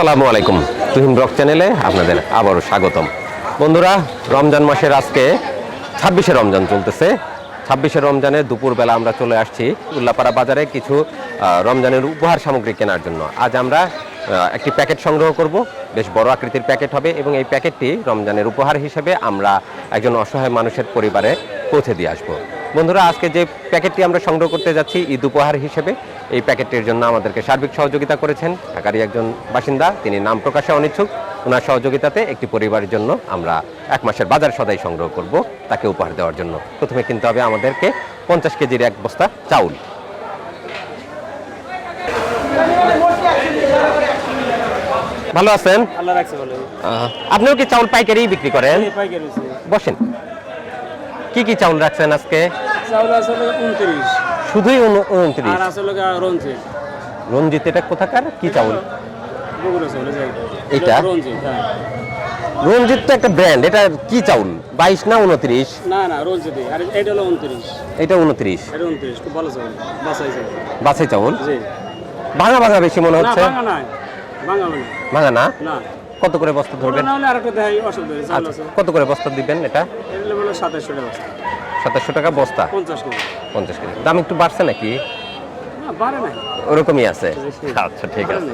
আসসালামু আলাইকুম। তুহিন ব্লগ চ্যানেলে আপনাদের আবারও স্বাগতম। বন্ধুরা, রমজান মাসের আজকে ছাব্বিশে রমজান চলতেছে। ছাব্বিশে রমজানে দুপুরবেলা আমরা চলে আসছি উল্লাপাড়া বাজারে কিছু রমজানের উপহার সামগ্রী কেনার জন্য। আজ আমরা একটি প্যাকেট সংগ্রহ করব। বেশ বড় আকৃতির প্যাকেট হবে এবং এই প্যাকেটটি রমজানের উপহার হিসেবে আমরা একজন অসহায় মানুষের পরিবারে পৌঁছে দিয়ে আসব। বন্ধুরা, আজকে যে প্যাকেটটি আমরা সংগ্রহ করতে যাচ্ছি ঈদ উপহার হিসেবে এই প্যাকেটটির জন্য আমাদেরকে সার্বিক সহযোগিতা করেছেন ঢাকারই একজন বাসিন্দা। তিনি নাম প্রকাশে অনিচ্ছুক। ওনার সহযোগিতাতে একটি পরিবারের জন্য আমরা এক মাসের বাজার সদাই সংগ্রহ করব তাকে উপহার দেওয়ার জন্য। প্রথমে কিনতে হবে আমাদেরকে পঞ্চাশ কেজির এক বস্তা চাউল। ভালো আছেন? আপনিও কি চাউল পাইকারি বিক্রি করেন? হয়েছে বসেন। কি কি চাউল রাখছেন আজকে? চাউল আসলে উনত্রিশ। শুধুই উন- উনত্রিশ। আর আসলে রঞ্জিত। রঞ্জিত এটা কোথাকার? কি চাউল? রঞ্জিত হ্যাঁ। রঞ্জিত তো একটা ব্র্যান্ড এটা কি চাউল? বাইশ না উনত্রিশ? না না রঞ্জিত। আর এটা হলো উনত্রিশ। এটা উনত্রিশ। এটা উনত্রিশ খুব ভালো চাউল। বাসাই চাউল। বাসে চাউল? জি। ভাঙা ভাঙা বেশি মনে হচ্ছে? ভাঙা ভাঙা না? না। কত করে বস্তা ধরবেন? না আচ্ছা কত করে বস্তা দিবেন এটা? এটা সাতাশশো টাকা বস্তা। সাতাশশো টাকা বস্তা। পঞ্চাশ কেজি। পঞ্চাশ কেজি। দাম একটু বাড়ছে নাকি? ওরকমই আছে? আচ্ছা ঠিক আছে।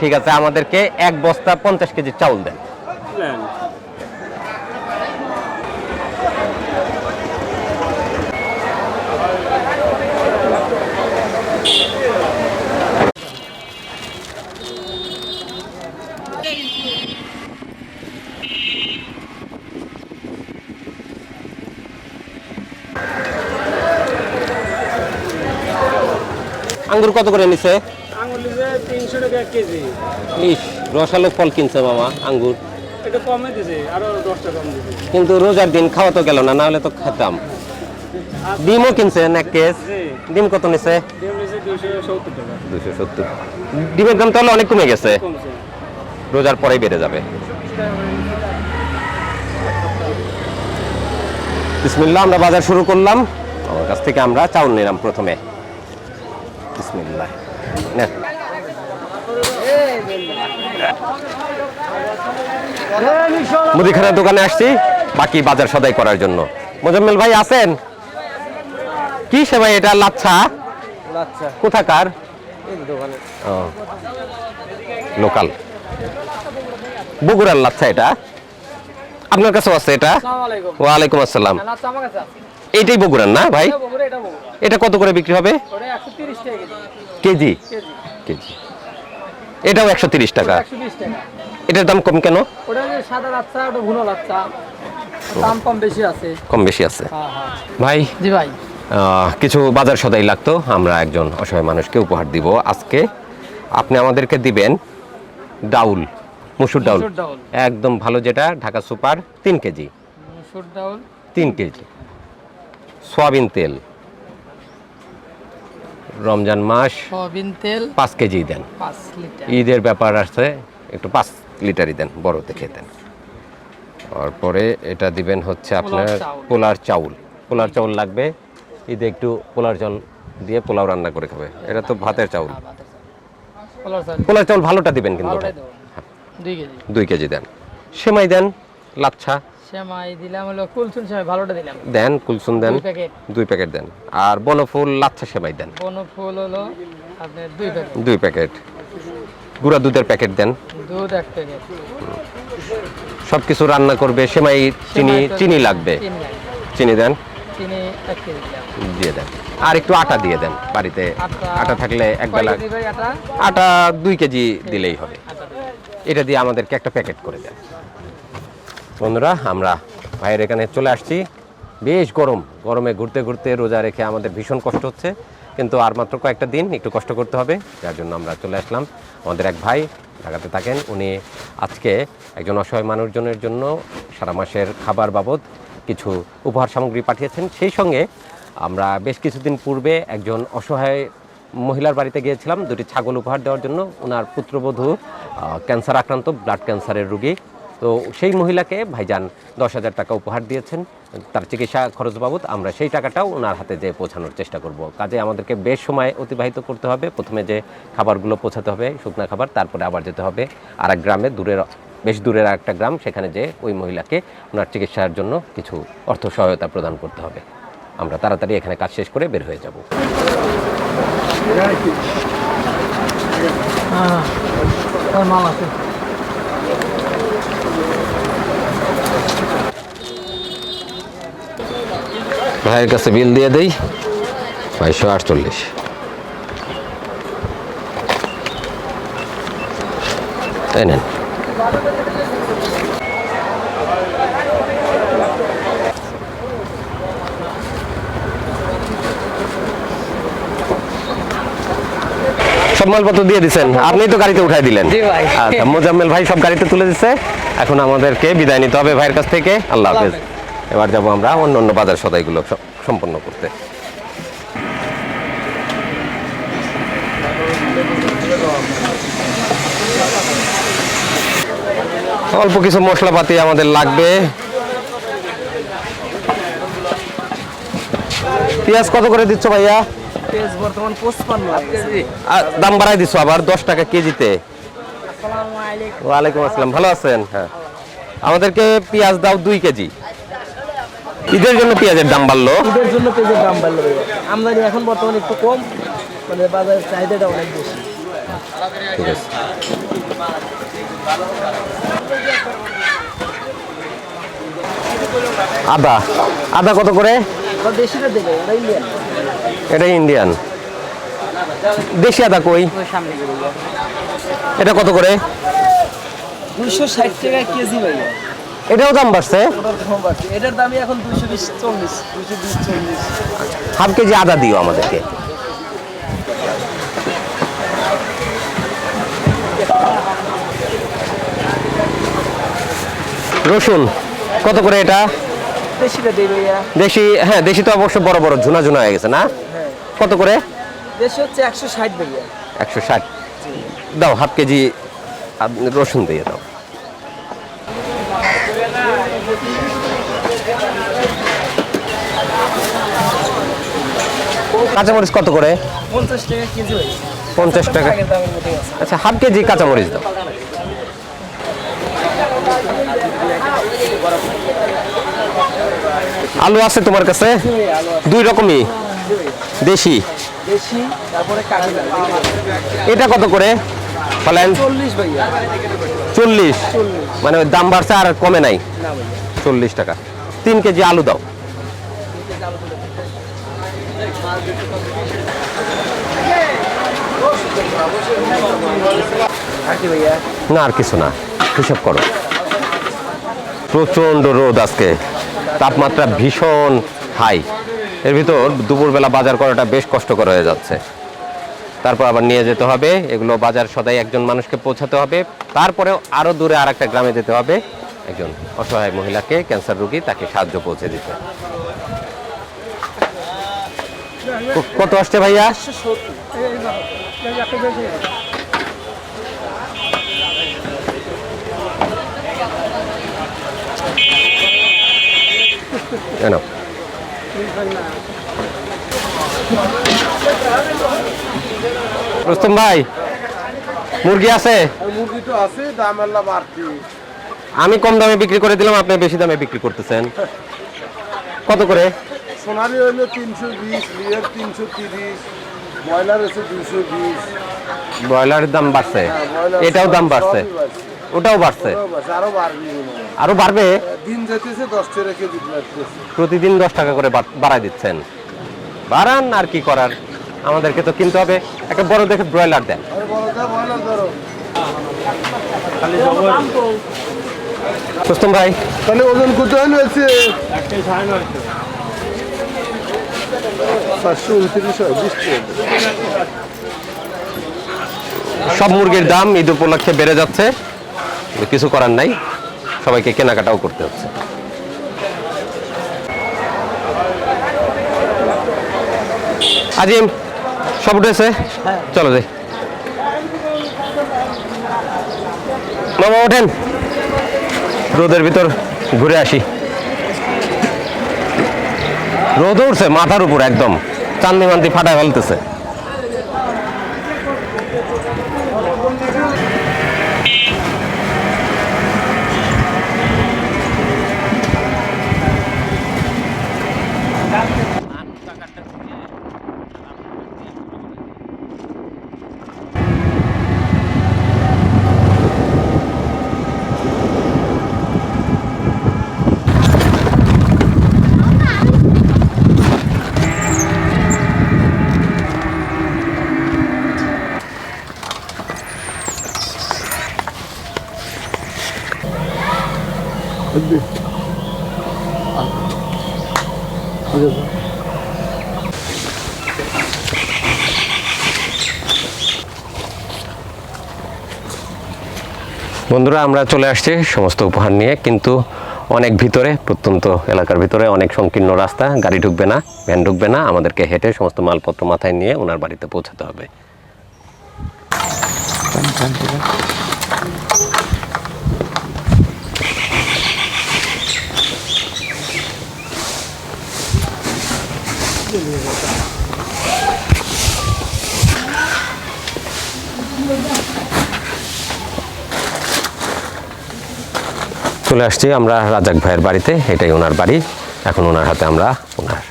ঠিক আছে আমাদেরকে এক বস্তা পঞ্চাশ কেজি চাউল দেন। আঙ্গুর কত করে নিছে? ইস রসালো ফল কিনছে মামা আঙ্গুর। এটা কমে দিছে আরও দশটা কম দিছে। কিন্তু রোজার দিন খাওয়া তো গেল না না হলে তো খেতাম। ডিমও কিনছেন এক কেস ডিম কত নিছে? দুশো সত্তর। ডিমের দাম তাহলে অনেক কমে গেছে। কমছে। রোজার পরেই বেড়ে যাবে। বিসমিল্লাহ আমরা বাজার শুরু করলাম। আমার কাছ থেকে আমরা চাউল নিলাম প্রথমে। বিসমিল্লাহ। মুদিখানার দোকানে আসছি বাকি বাজার সদাই করার জন্য। মোজাম্মেল ভাই আছেন? কি সেবাই এটা? লাচ্ছা? কোথাকার? লোকাল। বগুড়ার লাচ্ছা এটা? আপনার কাছেও আছে এটা? ওয়ালাইকুম আসসালাম। এইটাই বগুড়ার না ভাই? এটা কত করে বিক্রি হবে? কেজি। কেজি? এটাও একশো তিরিশ টাকা। এটার দাম কম কেন? কম বেশি আছে। হ্যাঁ হ্যাঁ। ভাই? জি ভাই। কিছু বাজার সদাই লাগতো। আমরা একজন অসহায় মানুষকে উপহার দিব। আজকে আপনি আমাদেরকে দিবেন ডাউল। মুসুর ডাউল। একদম ভালো যেটা ঢাকা সুপার তিন কেজি। মসুর ডাউল। তিন কেজি। সয়াবিন তেল। রমজান মাস সয়াবিন তেল পাঁচ কেজি দেন। ঈদের ব্যাপার আসছে একটু পাঁচ লিটারই দেন বড় দেখে দেন। তারপরে এটা দিবেন হচ্ছে আপনার পোলার চাউল। পোলার চাউল লাগবে ঈদে একটু পোলার চাউল দিয়ে পোলাও রান্না করে খাবে। এটা তো ভাতের চাউল। কলার পোলার চাউল। ভালোটা দিবেন কিন্তু। ভালোটাই দুই কেজি। দুই কেজি দেন। সেমাই দেন লাচ্ছা। সেমাই দিলাম হলো কুলসুন সেমাই ভালোটা দিলাম। দেন কুলসুন দেন দুই প্যাকেট। দেন। আর বনফুল লাচ্ছা সেমাই দেন। বন ফুল হলো আপনার দুই প্যাকেট। দুই প্যাকেট। গুঁড়া দুধের প্যাকেট দেন। দুধ এক প্যাকেট। সব কিছু রান্না করবে সেমাই চিনি চিনি লাগবে। চিনি দেন। চিনি এক কেজি দিয়ে দেন। আর একটু আটা দিয়ে দেন বাড়িতে। আটা। থাকলে এক বেলা আটা? আটা দুই কেজি দিলেই হবে। এটা দিয়ে আমাদেরকে একটা প্যাকেট করে দেন। বন্ধুরা, আমরা ভাইয়ের এখানে চলে আসছি। বেশ গরম। গরমে ঘুরতে ঘুরতে রোজা রেখে আমাদের ভীষণ কষ্ট হচ্ছে। কিন্তু আর মাত্র কয়েকটা দিন একটু কষ্ট করতে হবে, যার জন্য আমরা চলে আসলাম। আমাদের এক ভাই ঢাকাতে থাকেন, উনি আজকে একজন অসহায় মানুষজনের জন্য সারা মাসের খাবার বাবদ কিছু উপহার সামগ্রী পাঠিয়েছেন। সেই সঙ্গে আমরা বেশ কিছুদিন পূর্বে একজন অসহায় মহিলার বাড়িতে গিয়েছিলাম, দুটি ছাগল উপহার দেওয়ার জন্য। ওনার পুত্রবধূ ক্যান্সার আক্রান্ত, ব্লাড ক্যান্সারের রোগী। তো সেই মহিলাকে ভাইজান দশ হাজার টাকা উপহার দিয়েছেন তার চিকিৎসা খরচ বাবদ আমরা সেই টাকাটাও ওনার হাতে যেয়ে পৌঁছানোর চেষ্টা করব কাজে আমাদেরকে বেশ সময় অতিবাহিত করতে হবে প্রথমে যে খাবারগুলো পৌঁছাতে হবে শুকনা খাবার তারপরে আবার যেতে হবে আর এক গ্রামে দূরের বেশ দূরের একটা গ্রাম সেখানে যে ওই মহিলাকে ওনার চিকিৎসার জন্য কিছু অর্থ সহায়তা প্রদান করতে হবে আমরা তাড়াতাড়ি এখানে কাজ শেষ করে বের হয়ে যাব হ্যাঁ আছে ভাইয়ের কাছে বিল দিয়ে দেই। বাইশশো আটচল্লিশ। তাই নেন। সব মালপত্র দিয়ে দিচ্ছেন আপনি তো গাড়িতে উঠাই দিলেন। আচ্ছা মোজাম্মেল ভাই সব গাড়িতে তুলে দিচ্ছে এখন আমাদেরকে বিদায় নিতে হবে ভাইয়ের কাছ থেকে। আল্লাহ আল্লাহ হাফেজ। এবার যাব আমরা অন্য অন্য বাজার সদাইগুলো সম্পন্ন করতে। অল্প কিছু মশলাপাতি আমাদের লাগবে। পেঁয়াজ কত করে দিচ্ছ ভাইয়া? পেঁয়াজ বর্তমান পঁচপান্ন দাম বাড়াই দিছো আবার দশ টাকা কেজিতে? আসসালামু আলাইকুম। ওয়ালাইকুম আসসালাম ভালো আছেন? হ্যাঁ। আমাদেরকে পেঁয়াজ দাও দুই কেজি। ঈদের জন্য পেঁয়াজের দাম বাড়লো? ঈদের জন্য পেঁয়াজের দাম বাড়লো আমদানি এখন বর্তমানে একটু কম মানে বাজারের চাহিদাটা অনেক বেশি। ঠিক আছে। আদা। আদা কত করে? দেশিটা দেবে ওটা ইন্ডিয়ান। এটা ইন্ডিয়ান দেশি আদা কই? এটা কত করে? ষাট কেজি এটাও দাম বাড়ছে? হাফ কেজি আদা দিও আমাদেরকে। রসুন, কত করে এটা? দেশিটা দেবে ভাইয়া। দেশি হ্যাঁ দেশি তো অবশ্য বড় বড় ঝুনা ঝুনা হয়ে গেছে না? কত করে? দেশি হচ্ছে একশো ষাট ভাইয়া। একশো ষাট। দাও হাফ কেজি রসুন দিয়ে দাও। কাঁচামরিচ কত করে? পঞ্চাশ টাকা কেজি পঞ্চাশ টাকা। আচ্ছা হাফ কেজি কাঁচামরিচ দাও। আলু আছে তোমার কাছে? দুই রকমই? দেশি? এটা কত করে? বলেন। চল্লিশ। মানে দাম বাড়ছে আর কমে নাই। চল্লিশ টাকা। তিন কেজি আলু দাও। না, আর কিছু না। হিসাব করো। প্রচণ্ড রোদ আজকে। তাপমাত্রা ভীষণ হাই। এর ভিতর দুপুরবেলা বাজার করাটা বেশ কষ্টকর হয়ে যাচ্ছে। তারপর আবার নিয়ে যেতে হবে। এগুলো বাজার সদাই একজন মানুষকে পৌঁছাতে হবে। তারপরেও আরও দূরে আর একটা গ্রামে যেতে হবে। একজন অসহায় মহিলাকে, ক্যান্সার রোগী, তাকে সাহায্য পৌঁছে দিতে। কত আসছে ভাইয়া? কেন? রুস্তম ভাই মুরগি আছে? মুরগি তো আছে দাম আল্লাহ বাড়তি। আমি কম দামে বিক্রি করে দিলাম আপনি বেশি দামে বিক্রি করতেছেন। কত করে? সোনালি হইল তিনশো বিশ লিয়ার তিনশো তিরিশ ব্রয়লার আছে দুশো বিশ। ব্রয়লারের দাম বাড়ছে। ব্রয়লার এটাও দাম বাড়ছে। ওটাও বাড়ছে। আরও বাড়বি। হয়। আরও বাড়বে? দিন যেতেছে দশ টাকা কেজি প্রতিদিন দশ টাকা করে বা- বাড়ায় দিচ্ছেন। বাড়ান আর কি করার আমাদেরকে তো কিনতে হবে। একটা বড় দেখে ব্রয়লার দেন। রুস্তম ভাই। তাহলে ওজন কত হয় টাকা। সব মুরগির দাম ঈদ উপলক্ষে বেড়ে যাচ্ছে। কিছু করার নাই। সবাইকে কেনাকাটাও করতে হচ্ছে। আজিম সব উঠেছে চলো যাই। মামা ওঠেন। রোদের ভিতর ঘুরে আসি। রোদ উঠছে মাথার উপর একদম। চান্দি মান্দি ফাটায় ফেলতেছে। বন্ধুরা আমরা চলে আসছি সমস্ত উপহার নিয়ে কিন্তু অনেক ভিতরে প্রত্যন্ত এলাকার ভিতরে অনেক সংকীর্ণ রাস্তা গাড়ি ঢুকবে না ভ্যান ঢুকবে না আমাদেরকে হেঁটে সমস্ত মালপত্র মাথায় নিয়ে ওনার বাড়িতে পৌঁছাতে হবে। চলে আসছি আমরা রাজাক ভাইয়ের বাড়িতে এটাই ওনার বাড়ি। এখন ওনার হাতে আমরা ওনার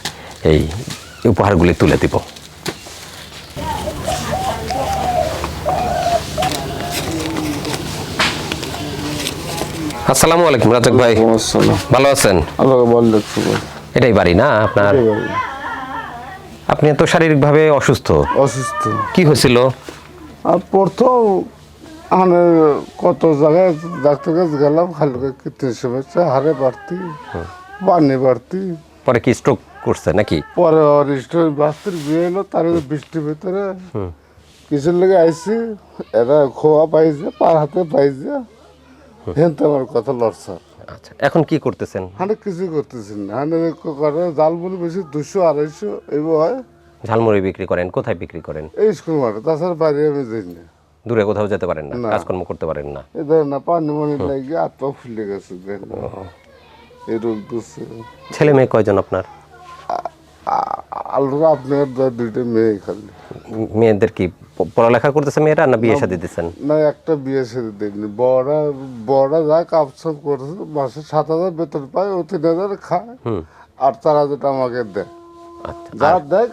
এই উপহারগুলি তুলে দিব। আসসালামু আলাইকুম রাজাক ভাই। আসসালাম। ভালো আছেন? এটাই বাড়ি না আপনার? আপনি তো শারীরিকভাবে অসুস্থ। অসুস্থ। কি হয়েছিল? আর প্রথম আমি কত জায়গায় ডাক্তার কাছে গেলাম হালকা কীর্তন সমস্যা হারে বাড়তি পানি বাড়তি। পরে কি স্ট্রোক করছে নাকি? পরে অরিস্টের বাস্তির বিয়ে হলো তার বৃষ্টির ভিতরে। কিছুর লেগে আইসি এরা খোয়া পাইছে পার হাতে পাইছে। হেনতে আমার কথা লড়ছে। আচ্ছা এখন কি করতেছেন? অনেক কিছু করতেছেন না। হানে করে জাল বেশি দুশো আড়াইশো এইভাবে ঝালমুড়ি বিক্রি করেন কোথায় বিক্রি করেন? এই স্কুল মাঠে তাছাড়া বাইরে আমি যাই না। দূরে কোথাও যেতে পারেন না। কাজকর্ম করতে পারেন না। এ ধর না পানি মানি লাগে আত্মা ফুলে গেছে। এই রোগ ছেলে মেয়ে কয়জন আপনার? আলুরা আপনার দুইটা মেয়ে খালি মেয়েদের কি পড়ালেখা করতেছে মেয়েরা না বিয়ে শাদী দিচ্ছেন? না একটা বিয়ে সেরে দেয়নি বড়া বড়া যা কাপসাপ করছে মাসে সাত হাজার বেতন পায় ও তিন হাজার খায়। আর চার হাজার আমাকে দেয়। আচ্ছা যা দেয়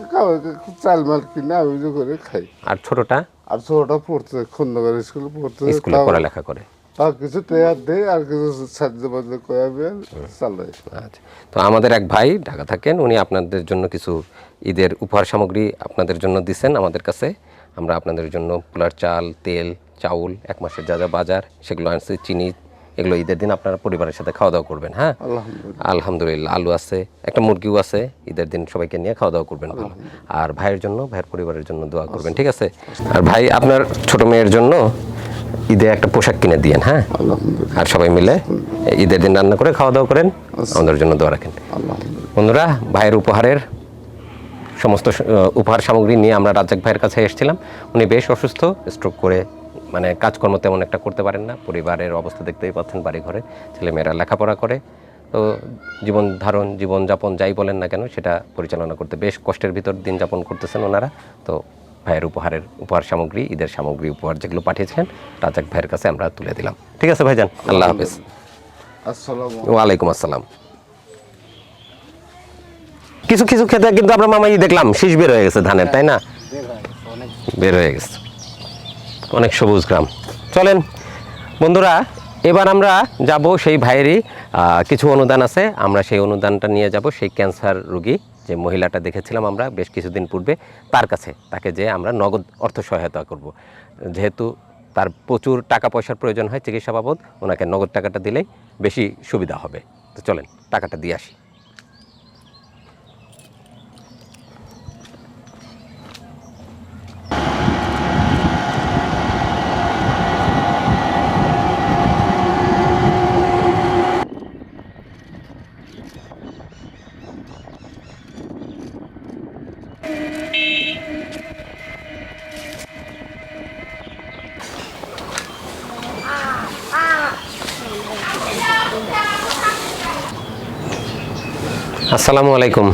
চাল মাল কিনে আমি করে খাই। আর ছোটটা? আর ছোটটা পড়তে খন্দকার স্কুলে পড়তে স্কুলে পড়ালেখা করে। তাও কিছু টেয়ার দেয় আর কিছু সাহায্য করে চালাই। আচ্ছা। তো আমাদের এক ভাই ঢাকা থাকেন উনি আপনাদের জন্য কিছু ঈদের উপহার সামগ্রী আপনাদের জন্য দিছেন আমাদের কাছে। আমরা আপনাদের জন্য পোলার চাল তেল চাউল এক মাসের যা যা বাজার সেগুলো আনছি চিনি এগুলো ঈদের দিন আপনারা পরিবারের সাথে খাওয়া দাওয়া করবেন হ্যাঁ? আলহামদুলিল্লাহ। আলু আছে একটা মুরগিও আছে ঈদের দিন সবাইকে নিয়ে খাওয়া দাওয়া করবেন ভালো। আর ভাইয়ের জন্য ভাইয়ের পরিবারের জন্য দোয়া করবেন ঠিক আছে? আর ভাই আপনার ছোট মেয়ের জন্য ঈদে একটা পোশাক কিনে দিয়েন হ্যাঁ? আর সবাই মিলে ঈদের দিন রান্না করে খাওয়া দাওয়া করেন আমাদের জন্য দোয়া রাখেন। বন্ধুরা ভাইয়ের উপহারের সমস্ত উপহার সামগ্রী নিয়ে আমরা রাজ্জাক ভাইয়ের কাছে এসেছিলাম। উনি বেশ অসুস্থ স্ট্রোক করে মানে কাজকর্ম তেমন একটা করতে পারেন না। পরিবারের অবস্থা দেখতেই পাচ্ছেন বাড়ি ঘরে ছেলেমেয়েরা লেখাপড়া করে। তো জীবন ধারণ জীবনযাপন যাই বলেন না কেন সেটা পরিচালনা করতে বেশ কষ্টের ভিতর দিন যাপন করতেছেন ওনারা। তো ভাইয়ের উপহারের উপহার সামগ্রী ঈদের সামগ্রী উপহার যেগুলো পাঠিয়েছিলেন রাজাক ভাইয়ের কাছে আমরা তুলে দিলাম। ঠিক আছে ভাইজান? আল্লাহ হাফেজ। আসসালামু ওয়ালাইকুম আসসালাম। কিছু কিছু ক্ষেত্রে কিন্তু আমরা মামাই দেখলাম। শীষ বের হয়ে গেছে ধানের তাই না? বের হয়ে গেছে। অনেক সবুজ গ্রাম। চলেন, বন্ধুরা, এবার আমরা যাব সেই ভাইয়েরই কিছু অনুদান আছে। আমরা সেই অনুদানটা নিয়ে যাব সেই ক্যান্সার রুগী যে মহিলাটা দেখেছিলাম আমরা বেশ কিছুদিন পূর্বে, তার কাছে। তাকে যে আমরা নগদ অর্থ সহায়তা করব। যেহেতু তার প্রচুর টাকা পয়সার প্রয়োজন হয় চিকিৎসা বাবদ, ওনাকে নগদ টাকাটা দিলেই বেশি সুবিধা হবে। তো চলেন, টাকাটা দিয়ে আসি। আসসালামু আলাইকুম।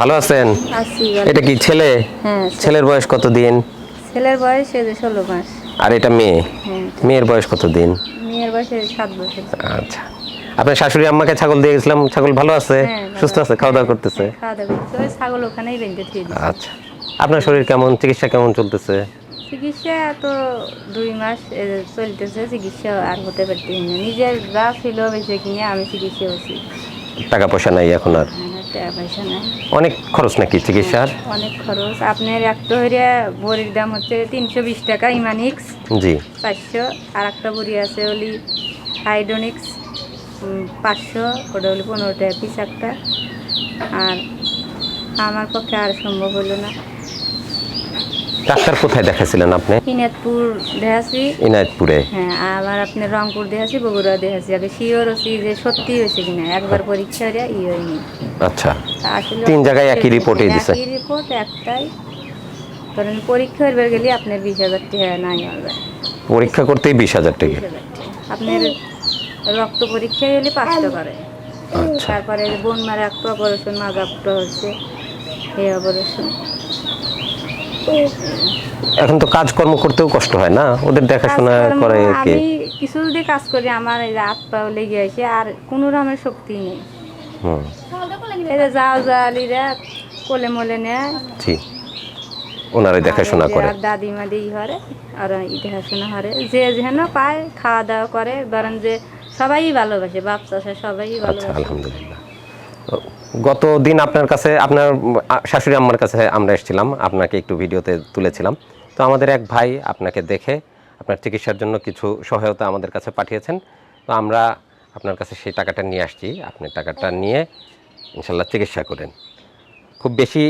ভালো আছেন? আছি এটা কি ছেলে? হ্যাঁ ছেলের বয়স কত দিন? ছেলের বয়স এই যে ষোলো মাস। আর এটা মেয়ে? হ্যাঁ। মেয়ের বয়স কত দিন? মেয়ের বয়স সাত বছর। আচ্ছা। আপনার শাশুড়ি আম্মাকে ছাগল দিয়ে গেছিলাম ছাগল ভালো আছে? হ্যাঁ, সুস্থ আছে খাওয়া দাওয়া করতেছে? খাওয়া দাওয়া করছে ছাগল ওখানেই আচ্ছা। আপনার শরীর কেমন? চিকিৎসা কেমন চলতেছে? চিকিৎসা তো দুই মাস চলতেছে। চিকিৎসা আর হতে পারতেছি না। নিজের যা ছিল বেশি কিনে আমি চিকিৎসা হচ্ছি টাকা পয়সা নাই এখন আর? টাকা পয়সা নাই। অনেক খরচ নাকি চিকিৎসার? অনেক খরচ। আপনার একটা হইয়া বড়ির দাম হচ্ছে তিনশো বিশ টাকা ইমানিক্স জি। চারশো। আর একটা বড়ি আছে ওলি হাইড্রোনিক্স পাঁচশো। ওটা হলো পনেরো টাকা পিস একটা। আর আমার পক্ষে আর সম্ভব হলো না। ডাক্তার কোথায় দেখাছিলেন আপনি? কিনাতপুর দেখাছি ইনায়তপুরে। হ্যাঁ আবার আপনি রংপুর দেখাছি বগুড়া দেখাছি আগে শিওর হচ্ছি যে সত্যি হয়েছে কিনা একবার পরীক্ষা হইয়া ই হয়নি। আচ্ছা। আসলে তিন জায়গায় একই রিপোর্টই দিছে। একই রিপোর্ট একটাই। ধরেন পরীক্ষা হইবার গেলে আপনার বিশ হাজার টাকা নাই হবে। পরীক্ষা করতেই বিশ হাজার টাকা। আপনার রক্ত পরীক্ষা হলে পাঁচটা করে। আচ্ছা। তারপরে বোন মারা একটা অপারেশন মাজা ফুটো হচ্ছে এই অপারেশন। এখন তো কাজকর্ম করতেও কষ্ট হয় না? ওদের দেখাশোনা করে কে? আমি কিছু যদি কাজ করি আমার এই যে হাত পা লেগে আসে আর কোনো রকমের শক্তি নেই। হুম। এই যে যাও জালিরা কোলে মোলে নেয় জি ওনারাই দেখাশোনা যে করে। আর দাদিমা দিই হরে আর ই দেখাশোনা হরে যে যেন পায় খাওয়া দাওয়া করে বরং যে সবাই ভালোবাসে বাপ চাষা সবাই আচ্ছা ভালোবাসে। আলহামদুলিল্লাহ। গত দিন আপনার কাছে আপনার শাশুড়ি আম্মার কাছে আমরা এসেছিলাম আপনাকে একটু ভিডিওতে তুলেছিলাম। তো আমাদের এক ভাই আপনাকে দেখে আপনার চিকিৎসার জন্য কিছু সহায়তা আমাদের কাছে পাঠিয়েছেন। তো আমরা আপনার কাছে সেই টাকাটা নিয়ে আসছি। আপনি টাকাটা নিয়ে ইনশাল্লাহ চিকিৎসা করেন। খুব বেশি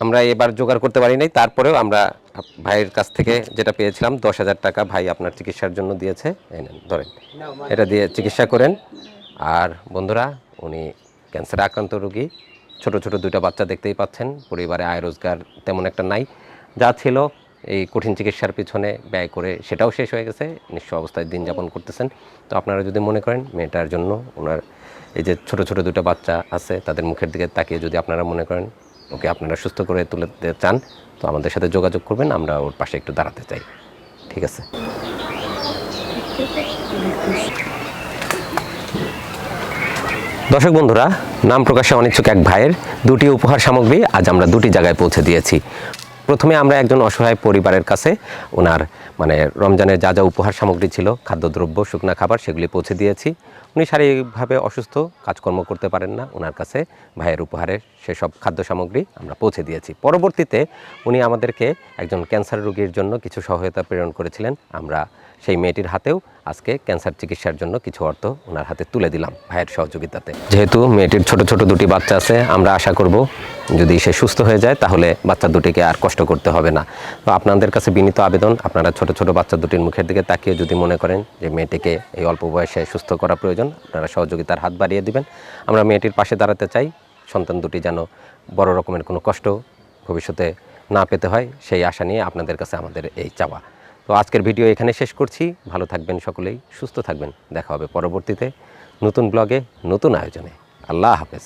আমরা এবার জোগাড় করতে পারি নাই। তারপরেও আমরা ভাইয়ের কাছ থেকে যেটা পেয়েছিলাম দশ হাজার টাকা ভাই আপনার চিকিৎসার জন্য দিয়েছে। ধরেন। এটা দিয়ে চিকিৎসা করেন। আর বন্ধুরা উনি ক্যান্সারে আক্রান্ত রোগী। ছোট ছোট দুইটা বাচ্চা দেখতেই পাচ্ছেন। পরিবারে আয় রোজগার তেমন একটা নাই। যা ছিল এই কঠিন চিকিৎসার পিছনে ব্যয় করে সেটাও শেষ হয়ে গেছে। নিঃস্ব অবস্থায় দিন যাপন করতেছেন। তো আপনারা যদি মনে করেন, মেয়েটার জন্য ওনার এই যে ছোট ছোট দুটো বাচ্চা আছে, তাদের মুখের দিকে তাকিয়ে যদি আপনারা মনে করেন, ওকে আপনারা সুস্থ করে তুলে চান, তো আমাদের সাথে যোগাযোগ করবেন। আমরা ওর পাশে একটু দাঁড়াতে চাই। ঠিক আছে। দর্শক বন্ধুরা, নাম প্রকাশে অনিচ্ছুক এক ভাইয়ের দুটি উপহার সামগ্রী আজ আমরা দুটি জায়গায় পৌঁছে দিয়েছি। প্রথমে আমরা একজন অসহায় পরিবারের কাছে ওনার মানে রমজানের যা যা উপহার সামগ্রী ছিল, খাদ্যদ্রব্য, শুকনা খাবার, সেগুলি পৌঁছে দিয়েছি। উনি শারীরিকভাবে অসুস্থ, কাজকর্ম করতে পারেন না, ওনার কাছে ভাইয়ের উপহারের সেসব খাদ্য সামগ্রী আমরা পৌঁছে দিয়েছি। পরবর্তীতে উনি আমাদেরকে একজন ক্যান্সার রোগীর জন্য কিছু সহায়তা প্রেরণ করেছিলেন। আমরা সেই মেয়েটির হাতেও আজকে ক্যান্সার চিকিৎসার জন্য কিছু অর্থ ওনার হাতে তুলে দিলাম ভাইয়ের সহযোগিতাতে। যেহেতু মেয়েটির ছোট ছোট দুটি বাচ্চা আছে, আমরা আশা করব যদি সে সুস্থ হয়ে যায় তাহলে বাচ্চা দুটিকে আর কষ্ট করতে হবে না। তো আপনাদের কাছে বিনীত আবেদন, আপনারা ছোট ছোট বাচ্চা দুটির মুখের দিকে তাকিয়ে যদি মনে করেন যে মেয়েটিকে এই অল্প বয়সে সুস্থ করা প্রয়োজন, আপনারা সহযোগিতার হাত বাড়িয়ে দিবেন। আমরা মেয়েটির পাশে দাঁড়াতে চাই, সন্তান দুটি যেন বড় রকমের কোনো কষ্ট ভবিষ্যতে না পেতে হয়, সেই আশা নিয়ে আপনাদের কাছে আমাদের এই চাওয়া। তো আজকের ভিডিও এখানে শেষ করছি। ভালো থাকবেন সকলেই, সুস্থ থাকবেন। দেখা হবে পরবর্তীতে নতুন ব্লগে, নতুন আয়োজনে। আল্লাহ হাফেজ।